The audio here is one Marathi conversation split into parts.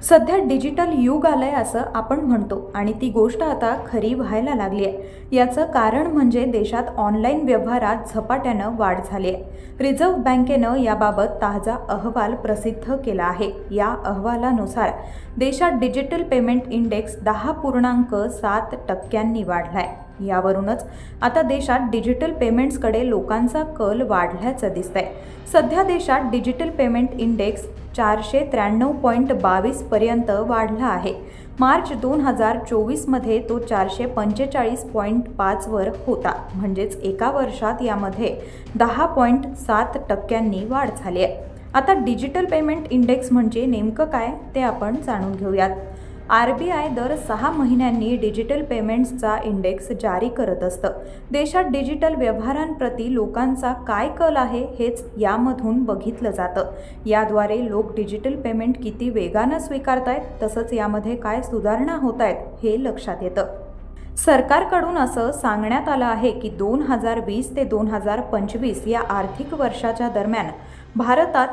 सध्या डिजिटल युग आलंय असं आपण म्हणतो आणि ती गोष्ट आता खरी व्हायला लागली आहे. याचं कारण म्हणजे देशात ऑनलाईन व्यवहारात झपाट्यानं वाढ झाली आहे. रिझर्व्ह बँकेनं याबाबत ताजा अहवाल प्रसिद्ध केला आहे. या अहवालानुसार देशात डिजिटल पेमेंट इंडेक्स दहा पूर्णांक सात टक्क्यांनी वाढलाय. यावरूनच आता देशात डिजिटल पेमेंट्सकडे लोकांचा कल वाढल्याचं दिसतंय. सध्या देशात डिजिटल पेमेंट इंडेक्स चारशे त्र्याण्णव पॉईंट बावीस पर्यंत वाढला आहे. मार्च दोन हजार चोवीसमध्ये तो चारशे पंचेचाळीस पॉईंट पाचवर होता. म्हणजेच एका वर्षात यामध्ये दहा पॉईंट सात टक्क्यांनी वाढ झाली आहे. आता डिजिटल पेमेंट इंडेक्स म्हणजे नेमकं काय ते आपण जाणून घेऊयात. आर बी आय दर सहा महिन्यांनी डिजिटल पेमेंट्सचा इंडेक्स जारी करत असतं. देशात डिजिटल व्यवहारांप्रती लोकांचा काय कल आहे हेच यामधून बघितलं जातं. याद्वारे लोक डिजिटल पेमेंट किती वेगानं स्वीकारतायत तसंच यामध्ये काय सुधारणा होत आहेत हे लक्षात येतं. सरकारकडून असं सांगण्यात आलं आहे की दोन हजार वीस ते दोन हजार पंचवीस या आर्थिक वर्षाच्या दरम्यान भारतात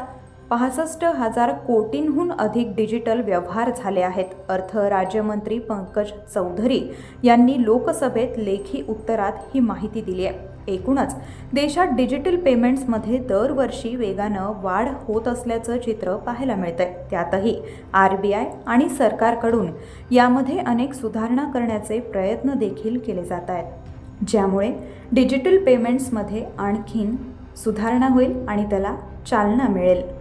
पासष्ट हजार कोटींहून अधिक डिजिटल व्यवहार झाले आहेत. अर्थ राज्यमंत्री पंकज चौधरी यांनी लोकसभेत लेखी उत्तरात ही माहिती दिली आहे. एकूणच देशात डिजिटल पेमेंट्समध्ये दरवर्षी वेगानं वाढ होत असल्याचं चित्र पाहायला मिळतंय. त्यातही आर बी आय आणि सरकारकडून यामध्ये अनेक सुधारणा करण्याचे प्रयत्न देखील केले जात आहेत. ज्यामुळे डिजिटल पेमेंट्समध्ये आणखीन सुधारणा होईल आणि त्याला चालना मिळेल.